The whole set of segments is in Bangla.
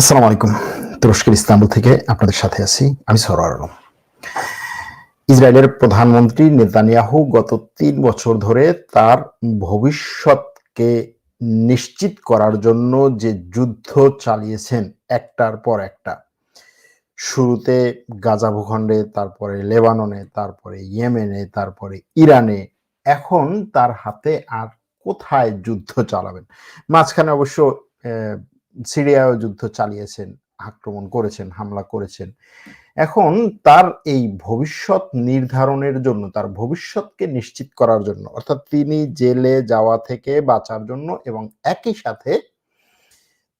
আসসালামু আলাইকুম। তুরস্কের ইস্তাম্বুল থেকে আপনাদের সাথে আছি। আমি সরোয়ার আলম। ইসরায়েলের প্রধানমন্ত্রী নেতানিয়াহু গত তিন বছর ধরে তার ভবিষ্যৎকে নিশ্চিত করার জন্য যে যুদ্ধ চালিয়েছেন একটার পর একটা, শুরুতে গাজা ভূখণ্ডে, তারপরে লেবাননে, তারপরে ইয়েমেনে, তারপরে ইরানে, এখন তার হাতে আর কোথায় যুদ্ধ চালাবেন? মাঝখানে অবশ্য সিরিয়ায় যুদ্ধ চালিয়েছেন, আক্রমণ করেছেন, হামলা করেছেন। এখন তার এই ভবিষ্যৎ নির্ধারণের জন্য, তার ভবিষ্যৎকে নিশ্চিত করার জন্য, অর্থাৎ তিনি জেলে যাওয়া থেকে বাঁচার জন্য এবং একই সাথে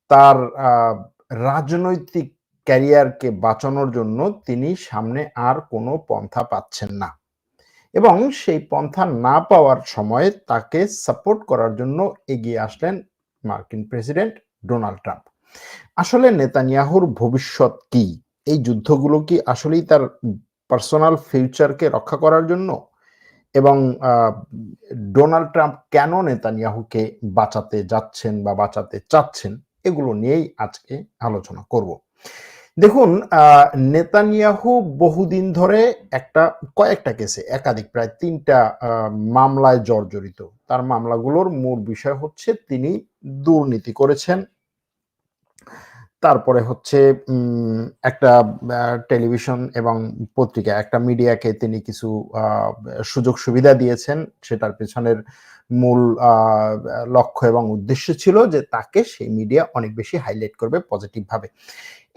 তার রাজনৈতিক ক্যারিয়ারকে বাঁচানোর জন্য তিনি সামনে আর কোনো পন্থা পাচ্ছেন না। এবং সেই পন্থা না পাওয়ার সময় তাকে সাপোর্ট করার জন্য এগিয়ে আসলেন মার্কিন প্রেসিডেন্ট ডোনাল্ড ট্রাম্প। আসলে নেতানিয়াহুর ভবিষ্যৎ কি? এই যুদ্ধগুলো কি আসলেই তার পার্সোনাল ফিউচারকে রক্ষা করার জন্য? এবং ডোনাল্ড ট্রাম্প কেন নেতানিয়াহুকে বাঁচাতে যাচ্ছেন বা বাঁচাতে চাচ্ছেন, এগুলো নিয়েই আজকে আলোচনা করব। দেখুন নেতানিয়াহু বহুদিন ধরে একটা, কয়েকটা কেসে, একাধিক, প্রায় তিনটা মামলায় জর্জরিত। তার মামলাগুলোর মূল বিষয় হচ্ছে তিনি দুর্নীতি করেছেন তারপরে হচ্ছে একটা টেলিভিশন এবং পত্রিকা, একটা মিডিয়াকে তিনি কিছু সুযোগ সুবিধা দিয়েছেন। সেটার পেছনের মূল লক্ষ্য এবং উদ্দেশ্য ছিল যে তাকে সেই মিডিয়া অনেক বেশি হাইলাইট করবে পজিটিভ ভাবে।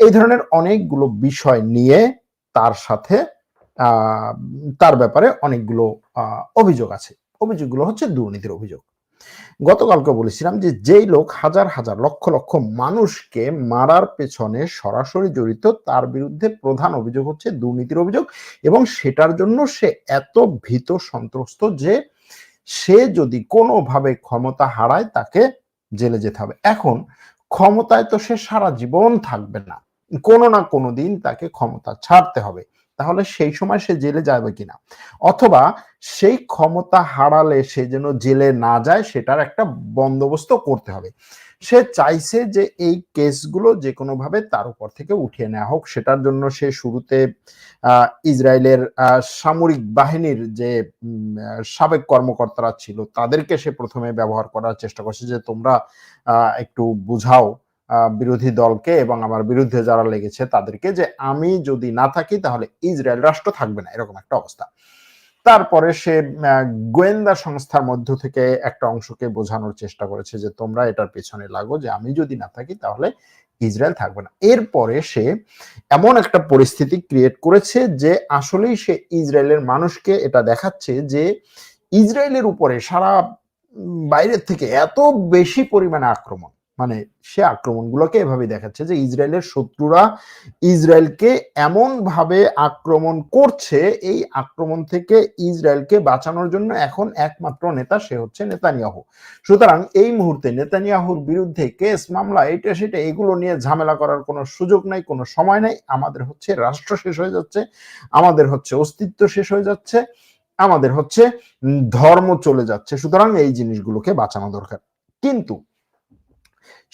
এই ধরনের অনেকগুলো বিষয় নিয়ে তার সাথে তার ব্যাপারে অনেকগুলো অভিযোগ আছে। অভিযোগগুলো হচ্ছে দুর্নীতির অভিযোগ। গতকালকে বলেছিলাম যে যেই লোক হাজার হাজার, লক্ষ লক্ষ মানুষকে মারার পেছনে সরাসরি জড়িত, তার বিরুদ্ধে প্রধান অভিযোগ হচ্ছে দুর্নীতির অভিযোগ এবং সেটার জন্য সে এত ভীত সন্ত্রস্ত যে সে যদি কোনোভাবে ক্ষমতা হারায় তাকে জেলে যেতে হবে। এখন ক্ষমতায় তো সে সারা জীবন থাকবে না। কোনো না কোনো দিন তাকে ক্ষমতা ছাড়তে হবে। তাহলে সেই সময় সে জেলে যাবে কিনা? অথবা সেই ক্ষমতা হারালে সে যেন জেলে না যায়, সেটার একটা বন্দোবস্ত করতে হবে। সে চাইছে যে এই কেসগুলো যে কোনোভাবে তার উপর থেকে উঠিয়ে নেওয়া হোক। সেটার জন্য সে শুরুতে ইসরায়েলের সামরিক বাহিনীর যে সাবেক কর্মকর্তারা ছিল, তাদেরকে সে প্রথমে ব্যবহার করার চেষ্টা করছে যে, তোমরা একটু বুঝাও বিরোধী দলকে এবং আমার বিরুদ্ধে যারা লেগেছে তাদেরকে যে, আমি যদি না থাকি তাহলে ইসরায়েল রাষ্ট্র থাকবে না। এরকম একটা অবস্থা। তারপরে সে গোয়েন্দা সংস্থার মধ্য থেকে একটা অংশকে বোঝানোর চেষ্টা করেছে যে তোমরা এটার পেছনে লাগো, যে আমি যদি না থাকি তাহলে ইসরায়েল থাকবে না। এরপরে সে এমন একটা পরিস্থিতি ক্রিয়েট করেছে যে আসলেই সে ইসরায়েলের মানুষকে এটা দেখাচ্ছে যে ইসরায়েলের উপরে সারা বাইরের থেকে এত বেশি পরিমাণে আক্রমণ। মানে সে আক্রমণগুলোকে এভাবে দেখাচ্ছে যে ইসরায়েলের শত্রুরা ইসরায়েলকে এমন ভাবে আক্রমণ করছে, এই আক্রমণ থেকে ইসরায়েলকে বাঁচানোর জন্য এখন একমাত্র নেতা সে হচ্ছে নেতানিয়াহু। সুতরাং এই মুহূর্তে নেতানিয়াহুর বিরুদ্ধে কেস, মামলা এটা সেটা, এগুলো নিয়ে ঝামেলা করার কোনো সুযোগ নাই, কোনো সময় নাই। আমাদের হচ্ছে রাষ্ট্র শেষ হয়ে যাচ্ছে, আমাদের হচ্ছে অস্তিত্ব শেষ হয়ে যাচ্ছে, আমাদের হচ্ছে ধর্ম চলে যাচ্ছে। সুতরাং এই জিনিসগুলোকে বাঁচানো দরকার। কিন্তু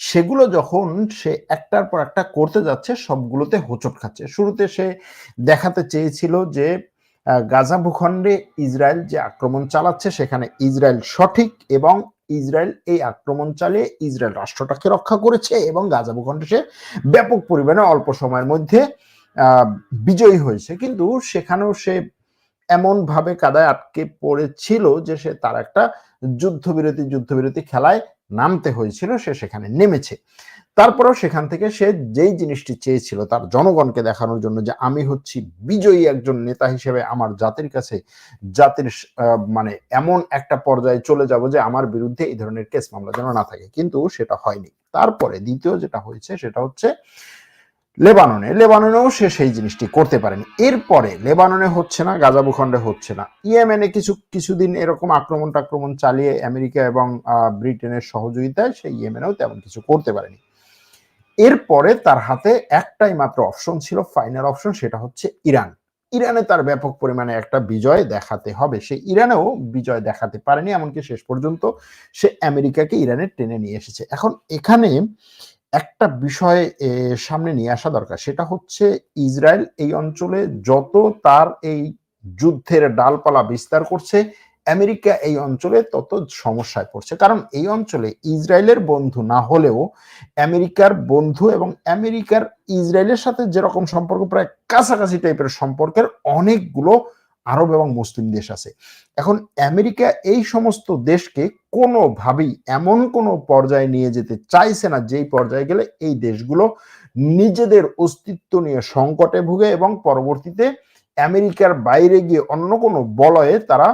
সেগুলো যখন সে একটার পর একটা করতে যাচ্ছে, সবগুলোতে হোঁচট খাচ্ছে। শুরুতে সে দেখাতে চেয়েছিল যে গাজা ভূখণ্ডে ইসরায়েল যে আক্রমণ চালাচ্ছে, সেখানে ইসরায়েল সঠিক এবং ইসরায়েল এই আক্রমণ চালিয়ে ইসরায়েল রাষ্ট্রটাকে রক্ষা করেছে এবং গাজা ভূখণ্ডে সে ব্যাপক পরিমাণে অল্প সময়ের মধ্যে বিজয়ী হয়েছে। কিন্তু সেখানেও সে এমন ভাবে কাদায় আটকে পড়েছিল যে সে তার একটা যুদ্ধবিরতি যুদ্ধবিরতি খেলায় নামতে হয়েছিল, সে সেখানে নেমেছে। তারপরেও সেখান থেকে সে যেই জিনিসটি চেয়েছিল তার জনগণকে দেখানোর জন্য যে আমি হচ্ছি বিজয়ী একজন নেতা হিসেবে আমার জাতির কাছে, জাতির মানে এমন একটা পর্যায়ে চলে যাব যে আমার বিরুদ্ধে এই ধরনের কেস মামলা যেন না থাকে। কিন্তু সেটা হয়নি। তারপরে দ্বিতীয় যেটা হয়েছে সেটা হচ্ছে লেবাননে, লেবাননেও সে সেই জিনিসটি করতে পারেনি। এরপরে লেবাননে হচ্ছে না, গাজা ভূখণ্ডে হচ্ছে না। ইয়েমেনে কিছু, কিছুদিন এরকম আক্রমণ টাক্রমণ চালিয়ে আমেরিকা এবং ব্রিটেনের সহযোগিতায় সে ইয়েমেনেও তেমন কিছু করতে পারেনি। এরপরে তার হাতে একটাই মাত্র অপশন ছিল, ফাইনাল অপশন, সেটা হচ্ছে ইরান। ইরানে তার ব্যাপক পরিমাণে একটা বিজয় দেখাতে হবে। সে ইরানেও বিজয় দেখাতে পারেনি, এমনকি শেষ পর্যন্ত সে আমেরিকাকে ইরানে টেনে নিয়ে এসেছে। এখন এখানে একটা বিষয় সামনে নিয়ে আসা দরকার। সেটা হচ্ছে ইসরায়েল এই অঞ্চলে যত তার এই যুদ্ধের ডালপালা বিস্তার করছে, আমেরিকা এই অঞ্চলে তত সমস্যায় পড়ছে। কারণ এই অঞ্চলে ইসরায়েলের বন্ধু না হলেও আমেরিকার বন্ধু এবং আমেরিকার ইসরায়েলের সাথে যেরকম সম্পর্ক, প্রায় কাছাকাছি টাইপের সম্পর্কের অনেকগুলো আরব এবং মুসলিম দেশ আছে। এখন আমেরিকা এই সমস্ত দেশকে কোনোভাবেই এমন কোনো পর্যায়ে নিয়ে যেতে চাইছে না, যেই পর্যায়ে গেলে এই দেশগুলো নিজেদের অস্তিত্ব নিয়ে সংকটে ভুগে এবং পরবর্তীতে আমেরিকার বাইরে গিয়ে অন্য কোনো বলয়ে তারা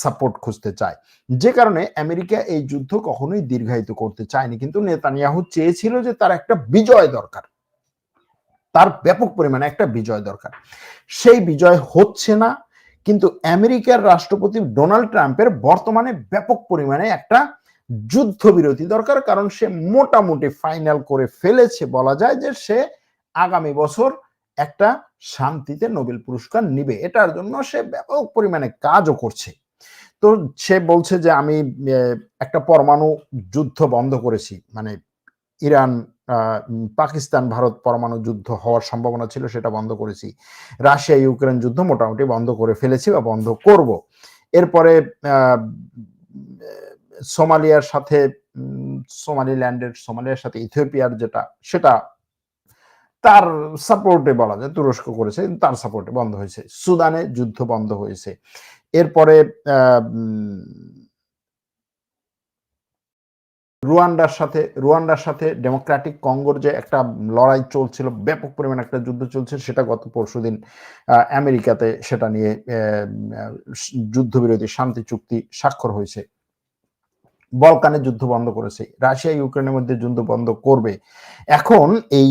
সাপোর্ট খুঁজতে চায়। যে কারণে আমেরিকা এই যুদ্ধ কখনোই দীর্ঘায়িত করতে চায়নি। কিন্তু নেতানিয়াহু চেয়েছিল যে তার একটা বিজয় দরকার। তার ব্যাপক পরিমাণে একটা বিজয় দরকার। সেই বিজয় হচ্ছে না কিন্তু আমেরিকার রাষ্ট্রপতি ডোনাল্ড ট্রাম্পের বর্তমানে ব্যাপক পরিমাণে একটা যুদ্ধবিরতি দরকার, কারণ সে মোটামুটি ফাইনাল করে ফেলেছে। বলা যায় যে সে আগামী বছর একটা শান্তিতে নোবেল পুরস্কার নিবে। এটার জন্য সে ব্যাপক পরিমাণে কাজও করছে। তো সে বলছে যে আমি একটা পরমাণু যুদ্ধ বন্ধ করেছি। মানে ইরান পাকিস্তান ভারত পরমাণু যুদ্ধ হওয়ার সম্ভাবনা ছিল, সেটা বন্ধ করেছি। রাশিয়া ইউক্রেন যুদ্ধ মোটামুটি বন্ধ করে ফেলেছি বা বন্ধ করব। এরপরে সোমালিয়ার সাথে সোমালিল্যান্ডের, সোমালিয়ার সাথে ইথিওপিয়ার যেটা, সেটা তার সাপোর্টে বলা যায়, তুরস্ক করেছে তার সাপোর্টে বন্ধ হয়েছে। সুদানে যুদ্ধ বন্ধ হয়েছে। এরপরে রুয়ান্ডার সাথে রুয়ান্ডার সাথে ডেমোক্রেটিক কঙ্গোর যে একটা লড়াই চলছিল, ব্যাপক পরিমাণে একটা যুদ্ধ চলছে, সেটা গত পরশুদিন আমেরিকাতে সেটা নিয়ে যুদ্ধবিরোধী শান্তি চুক্তি স্বাক্ষর হয়েছে। বলকানের যুদ্ধ বন্ধ করেছে। রাশিয়া, ইউক্রেনের মধ্যে যুদ্ধ বন্ধ করবে। এখন এই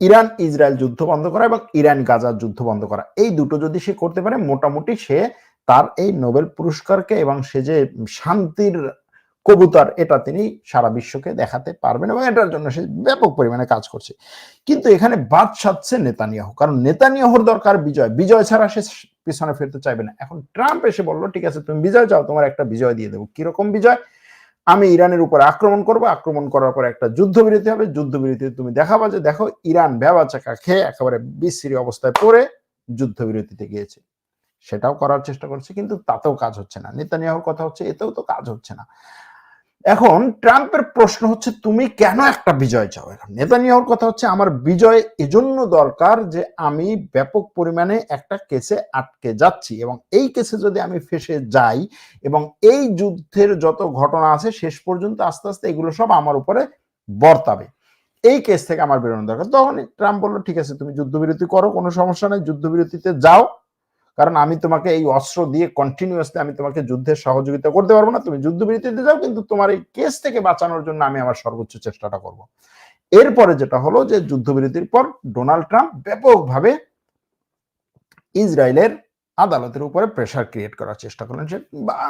ইরান ইসরায়েল যুদ্ধ বন্ধ করা এবং ইরান গাজার যুদ্ধ বন্ধ করা, এই দুটো যদি সে করতে পারে, মোটামুটি সে তার এই নোবেল পুরস্কারকে এবং সে যে শান্তির কবুতর, এটা তিনি সারা বিশ্বকে দেখাতে পারবেন এবং এটার জন্য সে ব্যাপক পরিমাণে কাজ করছে। কিন্তু এখানে বাদ সাধছে নেতানিয়াহু, কারণ নেতানিয়াহুর দরকার বিজয়। বিজয় ছাড়া সে পিছনে ফিরতে চাইবে না। এখন ট্রাম্প এসে বলল, ঠিক আছে, তুমি বিজয় চাও, তোমার একটা বিজয় দিয়ে দেবো। কীরকম বিজয়? আমি ইরানের উপর আক্রমণ করব। আক্রমণ করার পর একটা যুদ্ধবিরতি হবে। যুদ্ধবিরতি তুমি দেখাবা যে, দেখো, ইরান ভেবা চাকা খেয়ে একেবারে বিশ্রী অবস্থায় পড়ে যুদ্ধবিরতিতে গিয়েছে। সেটাও করার চেষ্টা করছে, কিন্তু তাতেও কাজ হচ্ছে না। নেতানিয়াহুর কথা হচ্ছে, এতেও তো কাজ হচ্ছে না। এখন ট্রাম্পের প্রশ্ন হচ্ছে, তুমি কেন একটা বিজয় চাও? এখন নেতানিয়াহুর কথা হচ্ছে, আমার বিজয় এজন্য দরকার যে আমি ব্যাপক পরিমাণে একটা কেসে আটকে যাচ্ছি এবং এই কেসে যদি আমি ফেসে যাই এবং এই যুদ্ধের যত ঘটনা আছে, শেষ পর্যন্ত আস্তে আস্তে এগুলো সব আমার উপরে বর্তাবে। এই কেস থেকে আমার বেরোনো দরকার। তখন ট্রাম্প বলল, ঠিক আছে, তুমি যুদ্ধবিরতি করো, কোনো সমস্যা নেই, যুদ্ধবিরতিতে যাও। কারণ আমি তোমাকে এই অস্ত্র দিয়ে কন্টিনিউয়াসলি আমি তোমাকে যুদ্ধের সহযোগিতা করতে পারব না। তুমি যুদ্ধবিরতিতে যাও, কিন্তু তোমার এই কেস থেকে বাঁচানোর জন্য আমি আমার সর্বোচ্চ চেষ্টাটা করব। এরপরে যেটা হলো যে যুদ্ধবিরতির পর ডোনাল্ড ট্রাম্প ব্যাপকভাবে ইসরায়েলের আদালতের উপরে প্রেশার ক্রিয়েট করার চেষ্টা করলেন সে।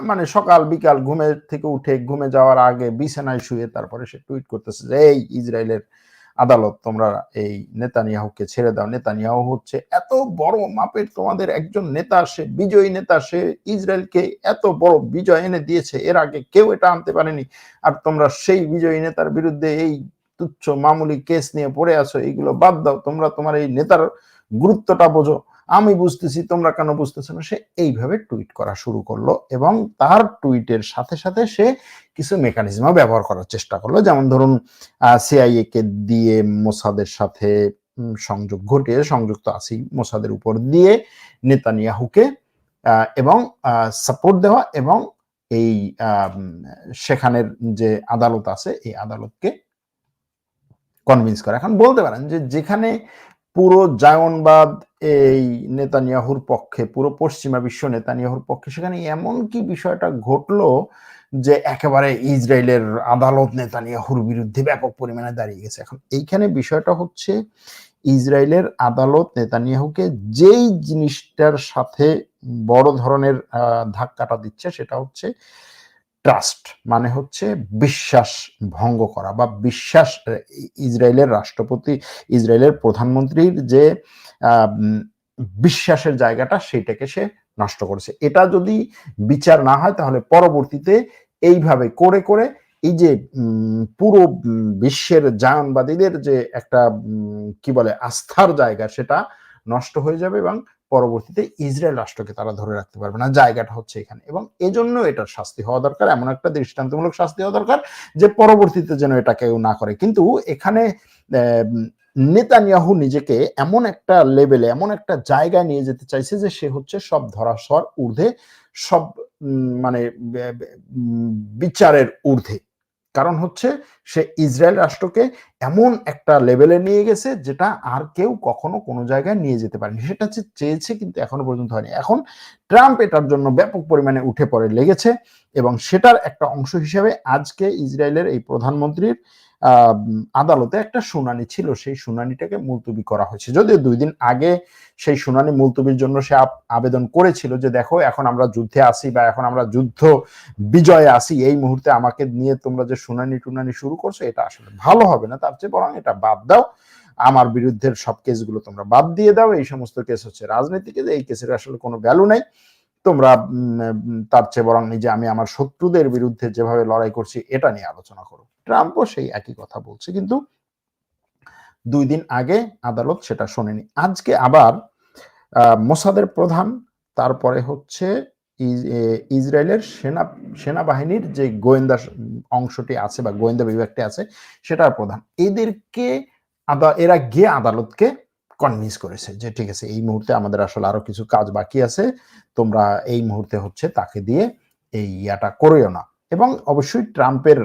মানে সকাল, বিকাল ঘুমে থেকে উঠে, ঘুমে যাওয়ার আগে বিছানায় শুয়ে তারপরে সে টুইট করতেছে যে, এই ইসরায়েলের আদালত তোমরা এই নেতানিয়াহুকে ছেড়ে দাও। নেতানিয়াহু হচ্ছে এত বড় মাপের তোমাদের একজন নেতা, সে বিজয়ী নেতা, সে ইসরায়েলকে এত বড় বিজয় এনে দিয়েছে, এর আগে কেউ এটা আনতে পারেনি। আর তোমরা সেই বিজয়ী নেতার বিরুদ্ধে এই তুচ্ছ মামুলি কেস নিয়ে পড়ে আছো, এইগুলো বাদ দাও। তোমরা তোমার এই নেতার গুরুত্বটা বোঝো। আমি বুঝতেছি, তোমরা কেন বুঝতেছো না? সে এইভাবে টুইট করা শুরু করল এবং তার টুইটের সাথে সাথে সে কিছু মেকানিজমও ব্যবহার করার চেষ্টা করল। যেমন ধরুন সিআইএ কে দিয়ে মোসাদের সাথে সংযোগ ঘটিয়ে সংযুক্ত আছি মোসাদের উপর দিয়ে নেতানিয়াহুকে এবং সাপোর্ট দেওয়া এবং এই সেখানের যে আদালত আছে, এই আদালতকে কনভিন্স করা। এখন বলতে পারেন যে যেখানে পুরো জায়নবাদ এই নেতানিয়াহুর পক্ষে, পুরো পশ্চিমা বিশ্ব নেতানিয়াহুর পক্ষে। সেখানে এমন কি বিষয়টা ঘটলো যে একেবারে ইসরায়েলের আদালত নেতানিয়াহুর বিরুদ্ধে ব্যাপক পরিমাণে দাঁড়িয়ে গেছে? এখন এইখানে বিষয়টা হচ্ছে ইসরায়েলের আদালত নেতানিয়াহুকে যেই জিনিসটার সাথে বড় ধরনের ধাক্কাটা দিচ্ছে সেটা হচ্ছে ট্রাস্ট মানে হচ্ছে বিশ্বাস ভঙ্গ করা বা বিশ্বাস ইসরায়েলের রাষ্ট্রপতি, ইসরায়েলের প্রধানমন্ত্রীর যে বিশ্বাসের জায়গাটা সেটাকে সে নষ্ট করেছে। এটা যদি বিচার না হয় তাহলে পরবর্তীতে এইভাবে করে করে এই যে পুরো বিশ্বের জায়নবাদীদের যে একটা কি বলে, আস্থার জায়গা সেটা নষ্ট হয়ে যাবে এবং পরবর্তীতে ইসরায়েল রাষ্ট্রকে তারা ধরে রাখতে পারবে না। জায়গাটা হচ্ছে এখানে। এবং এজন্য এটার শাস্তি হওয়া দরকার, এমন একটা দৃষ্টান্তমূলক শাস্তি হওয়া দরকার যে পরবর্তীতে যেন এটা কেউ না করে। কিন্তু এখানে নেতানিয়াহু নিজেকে এমন একটা লেভেলে, এমন একটা জায়গায় নিয়ে যেতে চাইছে যে সে হচ্ছে সব ধরাশর ঊর্ধ্বে, সব মানে বিচারের ঊর্ধ্বে। কারণ হচ্ছে সে ইসরায়েল রাষ্ট্রকে এমন একটা লেভেলে নিয়ে গেছে যেটা আর কেউ কখনো কোনো জায়গায় নিয়ে যেতে পারেনি। সেটা হচ্ছে চেয়েছে কিন্তু এখনও পর্যন্ত হয়নি। এখন ট্রাম্প এটার জন্য ব্যাপক পরিমাণে উঠে পড়ে লেগেছে এবং সেটার একটা অংশ হিসেবে আজকে ইসরায়েলের এই প্রধানমন্ত্রীর আদালতে একটা শুনানি ছিল, সেই শুনানিটাকে মুলতবি করা হয়েছে। যদিও দুই দিন আগে সেই শুনানি মুলতবির জন্য সে আবেদন করেছিল যে, দেখো, এখন আমরা যুদ্ধে আসি বা এখন আমরা যুদ্ধ বিজয়ে আসি এই মুহূর্তে আমাকে নিয়ে তোমরা যে শুনানি টুনানি শুরু করছ, এটা আসলে ভালো হবে না। তার চেয়ে বরং এটা বাদ দাও। আমার বিরুদ্ধে সব কেসগুলো তোমরা বাদ দিয়ে দাও। এই সমস্ত কেস হচ্ছে রাজনীতিকে এই কেসের আসলে কোনো ভ্যালু নাই। তোমরা তার চেয়ে বরং নিজে আমি আমার শত্রুদের বিরুদ্ধে যেভাবে লড়াই করছি, এটা নিয়ে আলোচনা করো। ট্রাম্পও সেই একই কথা বলছে। কিন্তু দুই দিন আগে আদালত সেটা শোনেনি। আজকে আবার মোসাদের প্রধান, তারপরে হচ্ছে ইসরায়েলের সেনা, সেনাবাহিনীর যে গোয়েন্দা অংশটি আছে বা গোয়েন্দা বিভাগটি আছে, সেটার প্রধান। এদেরকে এরা গিয়ে আদালতকে কনভিন্স করেছে যে, ঠিক আছে, এই মুহূর্তে আমাদের আসলে আরও কিছু কাজ বাকি আছে, তোমরা এই মুহূর্তে হচ্ছে তাকে দিয়ে এই ইয়াটা করেও না। এবং অবশ্যই ট্রাম্পের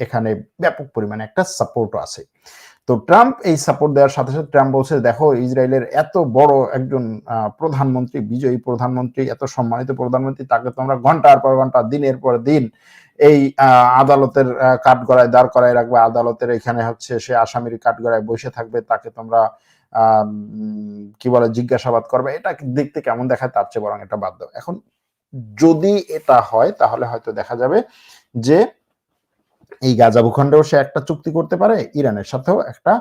এখানে ব্যাপক পরিমাণে একটা সাপোর্টও আছে। তো ট্রাম্প এই সাপোর্ট দেওয়ার সাথে সাথে ট্রাম্প বলছে, দেখো, ইসরায়েলের এত বড় একজন প্রধানমন্ত্রী, বিজয়ী প্রধানমন্ত্রী, এত সম্মানিত প্রধানমন্ত্রী, তাকে তোমরা ঘণ্টার পর ঘণ্টা দিনের পর দিন এই আদালতের কাঠগড়ায় দাঁড় করায় রাখবে। আদালতের এখানে হচ্ছে সে আসামির কাঠগড়ায় বসে থাকবে, তাকে তোমরা কি বলে, জিজ্ঞাসাবাদ করবে। এটা দেখতে কেমন দেখায়, তার চেয়ে বরং এটা বাদ দাও। এখন যদি এটা হয়, তাহলে হয়তো দেখা যাবে যে এই গাজা ভূখণ্ডেও সে একটা চুক্তি করতে পারে, ইরানের সাথেও একটা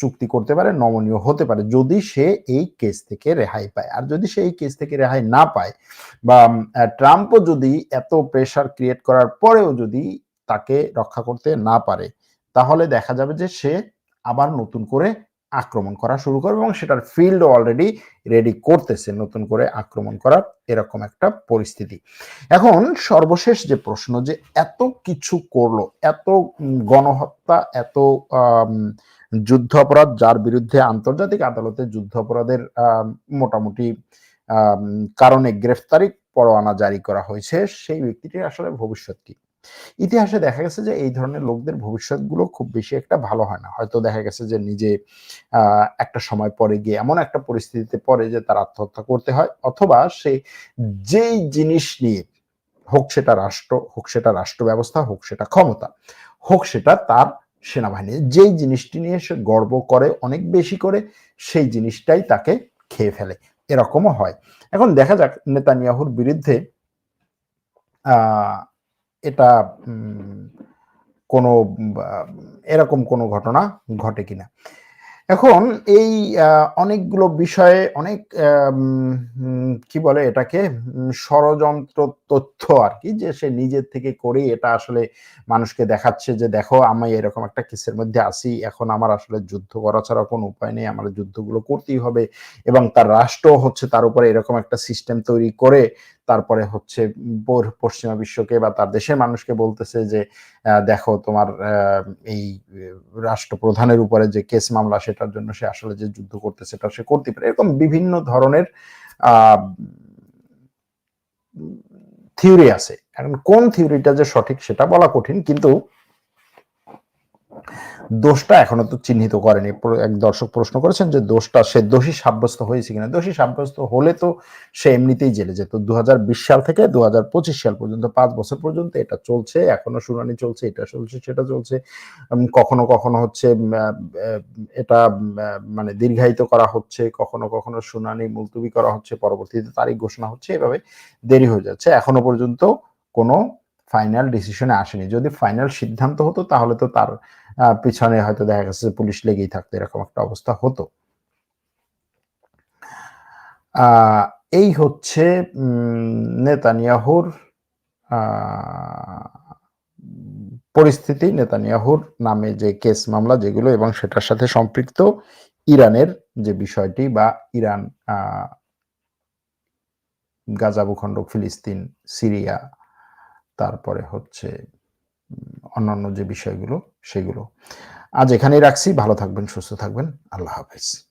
চুক্তি করতে পারে, নমনীয় হতে পারে, যদি সে এই কেস থেকে রেহাই পায়। আর যদি সে এই কেস থেকে রেহাই না পায় বা ট্রাম্পও যদি এত প্রেশার ক্রিয়েট করার পরেও যদি তাকে রক্ষা করতে না পারে, তাহলে দেখা যাবে যে সে আবার নতুন করে আক্রমণ করা শুরু করবে এবং সেটার ফিল্ড অলরেডি রেডি করতেছে নতুন করে আক্রমণ করার এরকম একটা পরিস্থিতি। এখন সর্বশেষ যে প্রশ্ন যে এত কিছু করল, এত গণহত্যা, এত যুদ্ধ অপরাধ, যার বিরুদ্ধে আন্তর্জাতিক আদালতে যুদ্ধ অপরাধের মোটামুটি কারণে গ্রেফতারি পরোয়ানা জারি করা হয়েছে, সেই ব্যক্তিটির আসলে ভবিষ্যৎ কি? ইতিহাসে দেখা গেছে যে এই ধরনের লোকদের ভবিষ্যৎগুলো খুব বেশি একটা ভালো হয় না। হয়তো দেখা গেছে যে নিজে একটা সময় পরে গিয়ে এমন একটা পরিস্থিতিতে পড়ে যে তার আত্মহত্যা করতে হয় অথবা সে যেই জিনিস নিয়ে হোক সেটা রাষ্ট্র, হোক সেটা রাষ্ট্র ব্যবস্থা হোক সেটা ক্ষমতা, হোক সেটা তার সেনাবাহিনী, যেই জিনিসটি নিয়ে সে গর্ব করে অনেক বেশি করে সেই জিনিসটাই তাকে খেয়ে ফেলে। এরকমও হয়। এখন দেখা যাক নেতানিয়াহুর বিরুদ্ধে এটা কোনো এরকম কোনো ঘটনা ঘটে কিনা। এখন এই অনেকগুলো বিষয়ে অনেক কি বলে এটাকে ষড়যন্ত্র তথ্য আর কি, যে সে নিজের থেকে করে এটা আসলে মানুষকে দেখাচ্ছে যে দেখো, আমি এরকম একটা কেসের মধ্যে আসি এখন আমার আসলে যুদ্ধ করা ছাড়া কোনো উপায় নেই, আমার যুদ্ধগুলো করতেই হবে এবং তার রাষ্ট্র হচ্ছে তার উপরে এরকম একটা সিস্টেম তৈরি করে তারপরে হচ্ছে পশ্চিমা বিশ্বকে বা তার দেশের মানুষকে বলতেছে যে দেখো তোমার এই রাষ্ট্রপ্রধানের উপরে যে কেস মামলা সেটার জন্য সে আসলে যে যুদ্ধ করতে সেটা সে করতে পারে। এরকম বিভিন্ন ধরনের থিওরি আছে। এখন কোন থিওরিটা যে সঠিক সেটা বলা কঠিন, কিন্তু দোষটা এখনও তো চিহ্নিত করেনি। এক দর্শক প্রশ্ন করেছেন যে দোষটা সে দোষী সাব্যস্ত হয়েছে কিনা। দোষী সাব্যস্ত হলে তো সে এমনিতেই জেলে যেত। দুহাজার বিশ সাল থেকে দুহাজার পঁচিশ সাল পর্যন্ত, পাঁচ বছর পর্যন্ত এটা চলছে, এখনও শুনানি চলছে, এটা চলছে, সেটা চলছে। কখনো কখনো হচ্ছে এটা মানে দীর্ঘায়িত করা হচ্ছে, কখনো কখনো শুনানি মুলতুবি করা হচ্ছে, পরবর্তীতে তারিখ ঘোষণা হচ্ছে, এভাবে দেরি হয়ে যাচ্ছে। এখনও পর্যন্ত কোনো ফাইনাল ডিসিশনে আসেনি। যদি ফাইনাল সিদ্ধান্ত হতো, তাহলে তো তার পিছনে হয়তো দেখা গেছে পুলিশ লেগেই থাকতো, এরকম একটা অবস্থা হতো। এই হচ্ছে নেতানিয়াহুর পরিস্থিতি। নেতানিয়াহুর নামে যে কেস মামলা যেগুলো এবং সেটার সাথে সম্পৃক্ত ইরানের যে বিষয়টি বা ইরান গাজা ভূখণ্ড ফিলিস্তিন, সিরিয়া তারপরে হচ্ছে অন্যান্য যে বিষয়গুলো, সেগুলো। আজ এখানেই রাখছি। ভালো থাকবেন, সুস্থ থাকবেন। আল্লাহ হাফেজ।